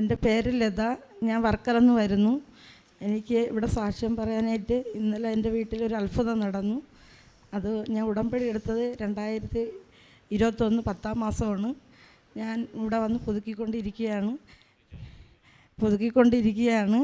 എന്റെ പേര് ലത. ഞാൻ വർക്കറന്ന് വരുന്നു. എനിക്ക് ഇവിടെ സാക്ഷ്യം പറയാനായിട്ട് ഇന്നലെ എന്റെ വീട്ടിലൊരു അത്ഭുതം നടന്നു. അത് ഞാൻ ഉടമ്പടി എടുത്തത് രണ്ടായിരത്തി ഇരുപത്തൊന്ന് പത്താം മാസമാണ്. ഞാൻ ഇവിടെ വന്ന് പുതുക്കിക്കൊണ്ടിരിക്കുകയാണ്. പുതുക്കിക്കൊണ്ടിരിക്കുകയാണ്.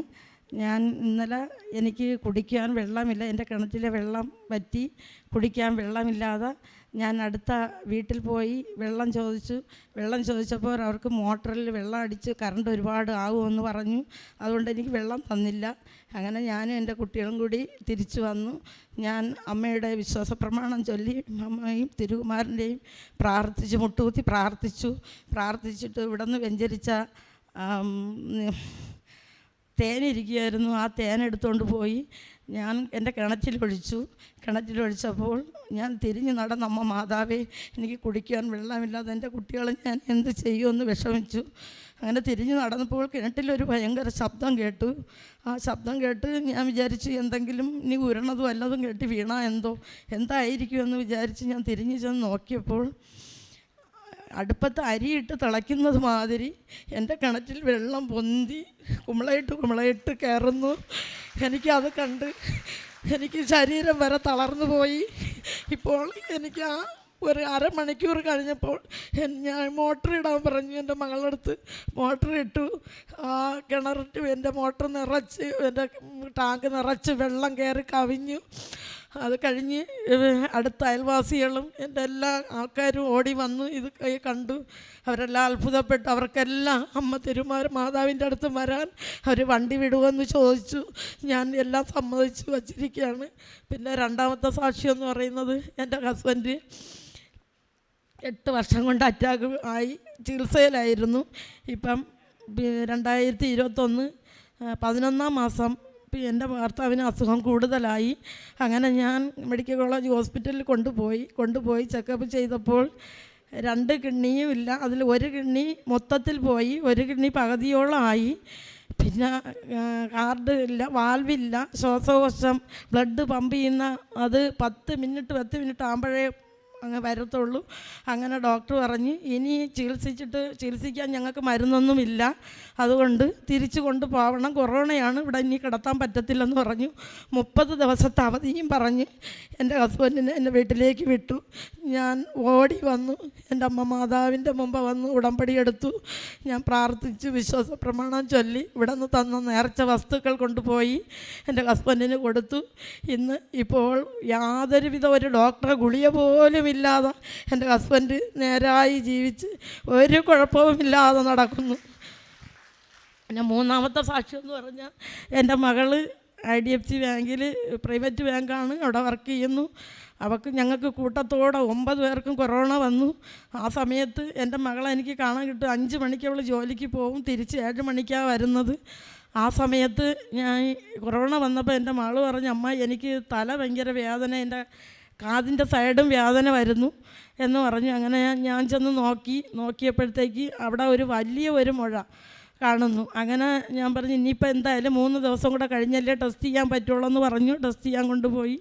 ഞാൻ ഇന്നലെ എനിക്ക് കുടിക്കാൻ വെള്ളമില്ല. എന്റെ കിണറ്റിലെ വെള്ളം വറ്റി കുടിക്കാൻ വെള്ളമില്ലാതെ ഞാൻ അടുത്ത വീട്ടിൽ പോയി വെള്ളം ചോദിച്ചു. വെള്ളം ചോദിച്ചപ്പോൾ അവർക്ക് മോട്ടറിൽ വെള്ളം അടിച്ച് കറണ്ട് ഒരുപാട് ആകുമെന്ന് പറഞ്ഞു. അതുകൊണ്ട് എനിക്ക് വെള്ളം തന്നില്ല. അങ്ങനെ ഞാനും എന്റെ കുട്ടികളും കൂടി തിരിച്ചു വന്നു. ഞാൻ അമ്മയുടെ വിശ്വാസ പ്രമാണം ചൊല്ലി അമ്മയും തിരുകുമാരന്റെയും പ്രാർത്ഥിച്ചു മുട്ടുകുത്തി പ്രാർത്ഥിച്ചു. പ്രാർത്ഥിച്ചിട്ട് ഇവിടെ നിന്ന് വെഞ്ചരിച്ച ആം, തേനിരിക്കുകയായിരുന്നു ആ തേൻ എടുത്തുകൊണ്ട് പോയി. ഞാൻ എന്റെ കിണറ്റിലൊഴിച്ചു കിണറ്റിലൊഴിച്ചപ്പോൾ ഞാൻ തിരിഞ്ഞു നടന്ന അമ്മ മാതാവേ എനിക്ക് കുടിക്കാൻ വെള്ളമില്ലാതെ എന്റെ കുട്ടികളെ ഞാൻ എന്ത് ചെയ്യുമെന്ന് വിഷമിച്ചു. അങ്ങനെ തിരിഞ്ഞ് നടന്നപ്പോൾ കിണറ്റിലൊരു ഭയങ്കര ശബ്ദം കേട്ടു. ആ ശബ്ദം കേട്ട് ഞാൻ വിചാരിച്ചു എന്തെങ്കിലും ഇനി ഉരണതും വല്ലതും കേട്ട് വീണാ എന്തോ എന്തായിരിക്കുമെന്ന് വിചാരിച്ച് ഞാൻ തിരിഞ്ഞു ചെന്ന് നോക്കിയപ്പോൾ അടുപ്പത്ത് അരിയിട്ട് തിളയ്ക്കുന്നത് മാതിരി എന്റെ കിണറ്റിൽ വെള്ളം പൊന്തി കുമ്പളയിട്ട് കുമ്പളയിട്ട് കയറുന്നു. എനിക്കത് കണ്ട് എനിക്ക് ശരീരം വരെ തളർന്നു പോയി. ഇപ്പോൾ എനിക്ക് ആ ഒരു അരമണിക്കൂർ കഴിഞ്ഞപ്പോൾ ഞാൻ മോട്ടർ ഇടാൻ പറഞ്ഞു. എന്റെ മകളടുത്ത് മോട്ടർ ഇട്ടു. ആ കിണറിട്ട് എന്റെ മോട്ടർ നിറച്ച് എന്റെ ടാങ്ക് നിറച്ച് വെള്ളം കയറി കവിഞ്ഞു. അത് കഴിഞ്ഞ് അടുത്ത അയൽവാസികളും എന്റെ എല്ലാ ആൾക്കാരും ഓടി വന്ന് ഇത് കണ്ടു. അവരെല്ലാം അത്ഭുതപ്പെട്ടു. അവർക്കെല്ലാം അമ്മ തിരുമാർ മാതാവിന്റെ അടുത്ത് വരാൻ അവർ വണ്ടി വിടുമെന്ന് ചോദിച്ചു. ഞാൻ എല്ലാം സമ്മതിച്ചു വച്ചിരിക്കുകയാണ്. പിന്നെ രണ്ടാമത്തെ സാക്ഷി എന്ന് പറയുന്നത് എന്റെ ഹസ്ബൻഡ് എട്ട് വർഷം കൊണ്ട് അറ്റാക്ക് ആയി. ചികിത്സയിലായിരുന്നു. ഇപ്പം രണ്ടായിരത്തി ഇരുപത്തൊന്ന് പതിനൊന്നാം മാസം പി- എന്റെ ഭർത്താവിന് അസുഖം കൂടുതലായി. അങ്ങനെ ഞാൻ മെഡിക്കൽ കോളേജ് ഹോസ്പിറ്റലിൽ കൊണ്ടുപോയി. കൊണ്ടുപോയി ചെക്കപ്പ് ചെയ്തപ്പോൾ രണ്ട് കിഡ്നിയും ഇല്ല. അതിൽ ഒരു കിഡ്നി മൊത്തത്തിൽ പോയി. ഒരു കിഡ്നി പകുതിയോളം ആയി. പിന്നെ കാർഡ് ഇല്ല വാൽവില്ല ശ്വാസകോശം ബ്ലഡ് പമ്പ് ചെയ്യുന്ന അത് പത്ത് മിനിറ്റ് പത്ത് മിനിറ്റ് ആകുമ്പോഴേ അങ്ങ് വരത്തുള്ളൂ. അങ്ങനെ ഡോക്ടർ പറഞ്ഞ് ഇനി ചികിത്സിച്ചിട്ട് ചികിത്സിക്കാൻ ഞങ്ങൾക്ക് മരുന്നൊന്നുമില്ല. അതുകൊണ്ട് തിരിച്ചു കൊണ്ട് പോകണം കൊറോണയാണ് ഇവിടെ ഇനി കിടത്താൻ പറ്റത്തില്ലെന്ന് പറഞ്ഞു. മുപ്പത് ദിവസത്തെ അവധിയും പറഞ്ഞ് എന്റെ ഹസ്ബൻഡിനെ എന്റെ വീട്ടിലേക്ക് വിട്ടു. ഞാൻ ഓടി വന്നു. എന്റെ അമ്മ മാതാവിന്റെ മുമ്പ് വന്ന് ഉടമ്പടി എടുത്തു. ഞാൻ പ്രാർത്ഥിച്ചു വിശ്വാസ പ്രമാണം ചൊല്ലി ഇവിടെ നിന്ന് തന്ന നേർച്ച വസ്തുക്കൾ കൊണ്ടുപോയി എന്റെ ഹസ്ബൻഡിന് കൊടുത്തു. ഇന്ന് ഇപ്പോൾ യാതൊരുവിധ ഒരു ഡോക്ടറെ ഗുളിക പോലും ഇല്ലാതെ എന്റെ ഹസ്ബൻഡ് നേരായി ജീവിച്ച് ഒരു കുഴപ്പവുമില്ലാതെ നടക്കുന്നു. പിന്നെ മൂന്നാമത്തെ സാക്ഷ്യം എന്ന് പറഞ്ഞാൽ എന്റെ മകൾ ഐ ഡി എഫ് സി ബാങ്കിൽ പ്രൈവറ്റ് ബാങ്കാണ് അവിടെ വർക്ക് ചെയ്യുന്നു. അവൾക്ക് ഞങ്ങൾക്ക് കൂട്ടത്തോടെ ഒമ്പത് പേർക്കും കൊറോണ വന്നു. ആ സമയത്ത് എന്റെ മകളെ എനിക്ക് കാണാൻ കിട്ടും. അഞ്ച് മണിക്ക് അവൾ ജോലിക്ക് പോകും. തിരിച്ച് ഏഴ് മണിക്കാണ് വരുന്നത്. ആ സമയത്ത് ഞാൻ കൊറോണ വന്നപ്പോൾ എന്റെ മകൾ പറഞ്ഞു അമ്മ എനിക്ക് തല ഭയങ്കര വേദന. എന്റെ കാതിന്റെ സൈഡും വേദന വരുന്നു എന്ന് പറഞ്ഞു. അങ്ങനെ ഞാൻ ഞാൻ ചെന്ന് നോക്കി. നോക്കിയപ്പോഴത്തേക്ക് അവിടെ ഒരു വലിയ ഒരു മുഴ കാണുന്നു. അങ്ങനെ ഞാൻ പറഞ്ഞു ഇനിയിപ്പോൾ എന്തായാലും മൂന്ന് ദിവസം കൂടെ കഴിഞ്ഞല്ലേ ടെസ്റ്റ് ചെയ്യാൻ പറ്റുള്ളൂ എന്ന് പറഞ്ഞു. ടെസ്റ്റ് ചെയ്യാൻ കൊണ്ടുപോയി.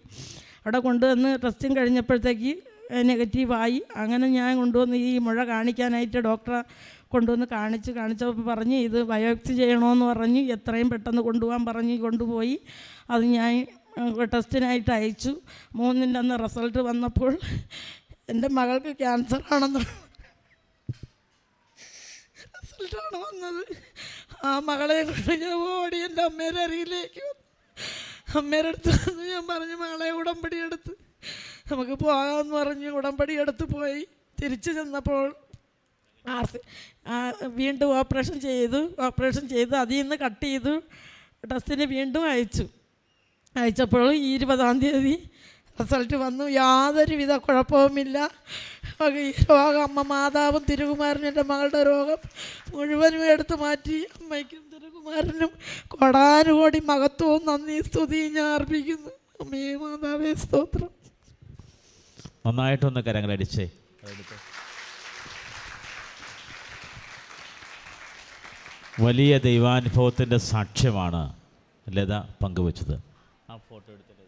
അവിടെ കൊണ്ടുവന്ന് ടെസ്റ്റും കഴിഞ്ഞപ്പോഴത്തേക്ക് നെഗറ്റീവായി അങ്ങനെ ഞാൻ കൊണ്ടുവന്ന് ഈ മുഴ കാണിക്കാനായിട്ട് ഡോക്ടറെ കൊണ്ടുവന്ന് കാണിച്ച് കാണിച്ചപ്പോൾ പറഞ്ഞ് ഇത് ബയോപ്സി ചെയ്യണമെന്ന് പറഞ്ഞ്. എത്രയും പെട്ടെന്ന് കൊണ്ടുപോകാൻ പറഞ്ഞ് കൊണ്ടുപോയി. അത് ഞാൻ ടെസ്റ്റിനായിട്ട് അയച്ചു. മൂന്നിന്റെ അന്ന് റിസൾട്ട് വന്നപ്പോൾ എന്റെ മകൾക്ക് ക്യാൻസർ ആണെന്ന് റിസൾട്ടാണ് വന്നത്. ആ മകളെ ഓടി എന്റെ അമ്മേരെ അരികിലേക്ക് വന്നു. അമ്മേരെ അടുത്ത് വന്ന് ഞാൻ പറഞ്ഞു മകളെ ഉടമ്പടി എടുത്ത്. നമുക്ക് പോകാമെന്ന് പറഞ്ഞ് ഉടമ്പടി എടുത്ത് പോയി. തിരിച്ചു ചെന്നപ്പോൾ ആർ സി വീണ്ടും ഓപ്പറേഷൻ ചെയ്തു. ഓപ്പറേഷൻ ചെയ്ത് അതിൽ നിന്ന് കട്ട് ചെയ്തു. ടെസ്റ്റിന് വീണ്ടും അയച്ചു. അയച്ചപ്പോൾ ഈ ഇരുപതാം തീയതി റിസൾട്ട് വന്നു. യാതൊരുവിധ കുഴപ്പവുമില്ല. ഈ രോഗം അമ്മ മാതാവും തിരുകുമാരനും എന്റെ മകളുടെ രോഗം മുഴുവനും എടുത്തു മാറ്റി. അമ്മയ്ക്കും തിരുകുമാരനും കൊടാനുകോടി മഹത്വവും നന്ദി സ്തുതിയും ഞാൻ അർപ്പിക്കുന്നു. അമ്മേ മാതാവേ സ്തോത്രം. നന്നായിട്ടൊന്ന് കരങ്ങളടിച്ചേ. വലിയ ദൈവാനുഭവത്തിന്റെ സാക്ഷ്യമാണ് ലത പങ്കുവച്ചത്. ആ ഫോട്ടോ എടുത്തിട്ടത്.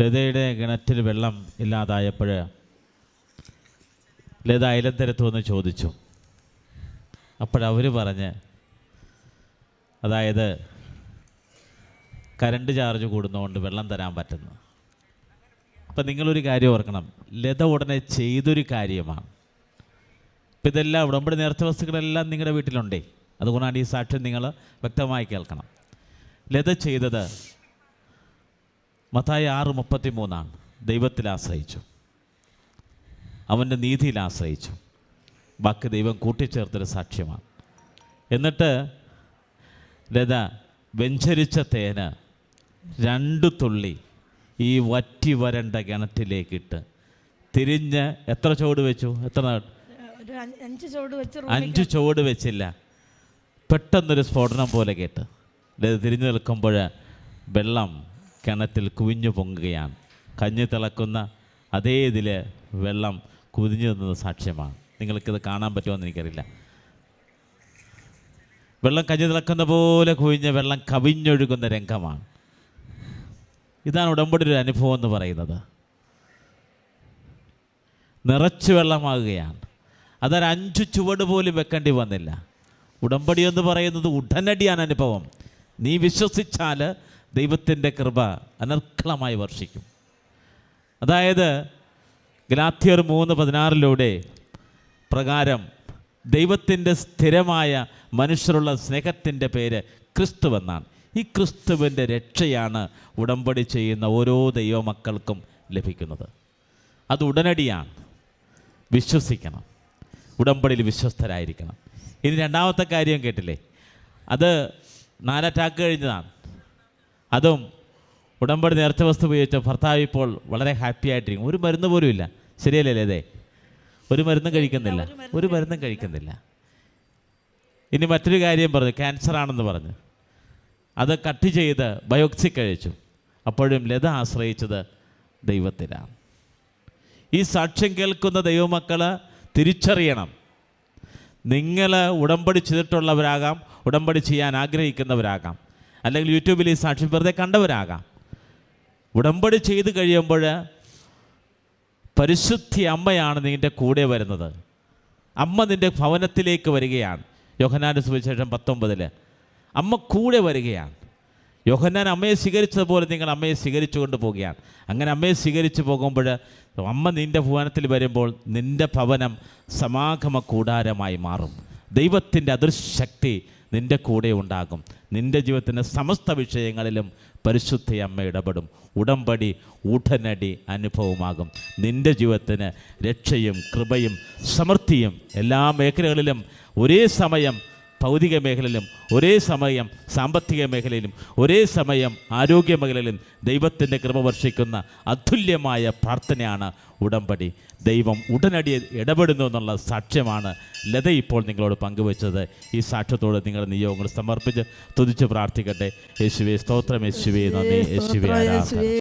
ലത ലതയുടെ കിണറ്റിൽ വെള്ളം ഇല്ലാതായപ്പോൾ ലത അയലന്തരത്തു വന്ന് ചോദിച്ചു. അപ്പോഴവർ പറഞ്ഞ് അതായത് കരണ്ട് ചാർജ് കൂടുന്നതുകൊണ്ട് വെള്ളം തരാൻ പറ്റുന്നു. അപ്പം നിങ്ങളൊരു കാര്യം ഓർക്കണം. ലത ഉടനെ ചെയ്തൊരു കാര്യമാണ്. ഇപ്പം ഇതെല്ലാം ഉടമ്പടി നേർച്ച വസ്തുക്കളെല്ലാം നിങ്ങളുടെ വീട്ടിലുണ്ടേ. അതുകൊണ്ടാണ് ഈ സാക്ഷ്യം നിങ്ങൾ വ്യക്തമായി കേൾക്കണം. ലത ചെയ്തത് മത്തായി ആറ് മുപ്പത്തി മൂന്നാണ് ദൈവത്തിൽ ആശ്രയിച്ചു. അവന്റെ നീതിയിൽ ആശ്രയിച്ചു. ബാക്കി ദൈവം കൂട്ടിച്ചേർത്തൊരു സാക്ഷ്യമാണ്. എന്നിട്ട് ലത വെഞ്ചരിച്ച തേന് രണ്ട് തുള്ളി ഈ വറ്റി വരണ്ട കിണറ്റിലേക്കിട്ട് തിരിഞ്ഞ് എത്ര ചുവട് വെച്ചു? എത്ര അഞ്ച് ചുവട് അഞ്ച് ചുവട് വെച്ചില്ല. പെട്ടെന്നൊരു സ്ഫോടനം പോലെ കേട്ട്. തിരിഞ്ഞു നിൽക്കുമ്പോൾ വെള്ളം കിണറ്റിൽ കുവിഞ്ഞു പൊങ്ങുകയാണ്. കഞ്ഞി തിളക്കുന്ന അതേ ഇതിൽ വെള്ളം കുതിഞ്ഞു നിന്നത് സാക്ഷ്യമാണ്. നിങ്ങൾക്കിത് കാണാൻ പറ്റുമെന്ന് എനിക്കറിയില്ല. വെള്ളം കഞ്ഞി തിളക്കുന്ന പോലെ കുവിഞ്ഞ വെള്ളം കവിഞ്ഞൊഴുകുന്ന രംഗമാണ്. ഇതാണ് ഉടമ്പടി ഒരു അനുഭവം എന്ന് പറയുന്നത്. നിറച്ചു വെള്ളമാകുകയാണ്. അതൊരു ചുവട് പോലും വെക്കേണ്ടി വന്നില്ല. ഉടമ്പടി എന്ന് പറയുന്നത് ഉടനടിയാണ് അനുഭവം. നീ വിശ്വസിച്ചാൽ ദൈവത്തിന്റെ കൃപ അനർക്കളമായി വർഷിക്കും. അതായത് ഗലാത്തിയർ മൂന്ന് പതിനാറിലൂടെ പ്രകാരം ദൈവത്തിന്റെ സ്ഥിരമായ മനുഷ്യരുള്ള സ്നേഹത്തിന്റെ പേര് ക്രിസ്തുവെന്നാണ് ഈ ക്രിസ്തുവിന്റെ രക്ഷയാണ് ഉടമ്പടി ചെയ്യുന്ന ഓരോ ദൈവമക്കൾക്കും ലഭിക്കുന്നത്. അത് ഉടനടിയാണ്. വിശ്വസിക്കണം. ഉടമ്പടിയിൽ വിശ്വസ്തരായിരിക്കണം. ഇനി രണ്ടാമത്തെ കാര്യം കേട്ടില്ലേ? അത് നാലറ്റാക്ക് കഴിഞ്ഞതാണ്. അതും ഉടമ്പടി നേർച്ച വസ്തു ഉപയോഗിച്ച ഭർത്താവ് ഇപ്പോൾ വളരെ ഹാപ്പി ആയിട്ടിരിക്കും ഒരു മരുന്ന് പോലും ഇല്ല. ശരിയല്ലേ അതെ ഒരു മരുന്നും കഴിക്കുന്നില്ല. ഒരു മരുന്നും കഴിക്കുന്നില്ല. ഇനി മറ്റൊരു കാര്യം പറഞ്ഞു. ക്യാൻസർ ആണെന്ന് പറഞ്ഞു. അത് കട്ട് ചെയ്ത് ബയോക്സി കഴിച്ചു. അപ്പോഴും ലത ആശ്രയിച്ചത് ദൈവത്തിലാണ്. ഈ സാക്ഷ്യം കേൾക്കുന്ന ദൈവമക്കൾ തിരിച്ചറിയണം. നിങ്ങൾ ഉടമ്പടി ചെയ്തിട്ടുള്ളവരാകാം ഉടമ്പടി ചെയ്യാൻ ആഗ്രഹിക്കുന്നവരാകാം. അല്ലെങ്കിൽ യൂട്യൂബിൽ ഈ സാക്ഷ്യം വെറുതെ കണ്ടവരാകാം. ഉടമ്പടി ചെയ്ത് കഴിയുമ്പോൾ പരിശുദ്ധി അമ്മയാണ് നിന്റെ കൂടെ വരുന്നത്. അമ്മ നിന്റെ ഭവനത്തിലേക്ക് വരികയാണ്. യോഹനാന്റെ സുവിശേഷം പത്തൊമ്പതിൽ അമ്മ കൂടെ വരികയാണ്. യോഹന്നാൻ അമ്മയെ സ്വീകരിച്ചതുപോലെ നിങ്ങൾ അമ്മയെ സ്വീകരിച്ചു കൊണ്ട് പോവുകയാണ്. അങ്ങനെ അമ്മയെ സ്വീകരിച്ചു പോകുമ്പോൾ അമ്മ നിന്റെ ഭവനത്തിൽ വരുമ്പോൾ നിന്റെ ഭവനം സമാഗമ കൂടാരമായി മാറും. ദൈവത്തിന്റെ അദൃശക്തി നിന്റെ കൂടെ ഉണ്ടാകും. നിന്റെ ജീവിതത്തിന്റെ സമസ്ത വിഷയങ്ങളിലും പരിശുദ്ധ അമ്മ ഇടപെടും. ഉടമ്പടി ഉടനടി അനുഭവമാകും. നിന്റെ ജീവിതത്തിന് രക്ഷയും കൃപയും സമൃദ്ധിയും എല്ലാ മേഖലകളിലും ഒരേ സമയം ഭൗതിക മേഖലയിലും ഒരേ സമയം സാമ്പത്തിക മേഖലയിലും ഒരേ സമയം ആരോഗ്യ മേഖലയിലും ദൈവത്തിന്റെ കൃപ വർഷിക്കുന്ന അതുല്യമായ പ്രാർത്ഥനയാണ് ഉടമ്പടി. ദൈവം ഉടനടി ഇടപെടുന്നു എന്നുള്ള സാക്ഷ്യമാണ് ലത ഇപ്പോൾ നിങ്ങളോട് പങ്കുവച്ചത്. ഈ സാക്ഷ്യത്തോട് നിങ്ങളുടെ നിയോഗങ്ങൾ സമർപ്പിച്ച് തുതിച്ച് പ്രാർത്ഥിക്കട്ടെ. യേശുവേ സ്തോത്രം യേശുവേ നന്ദി. യേശുവേ.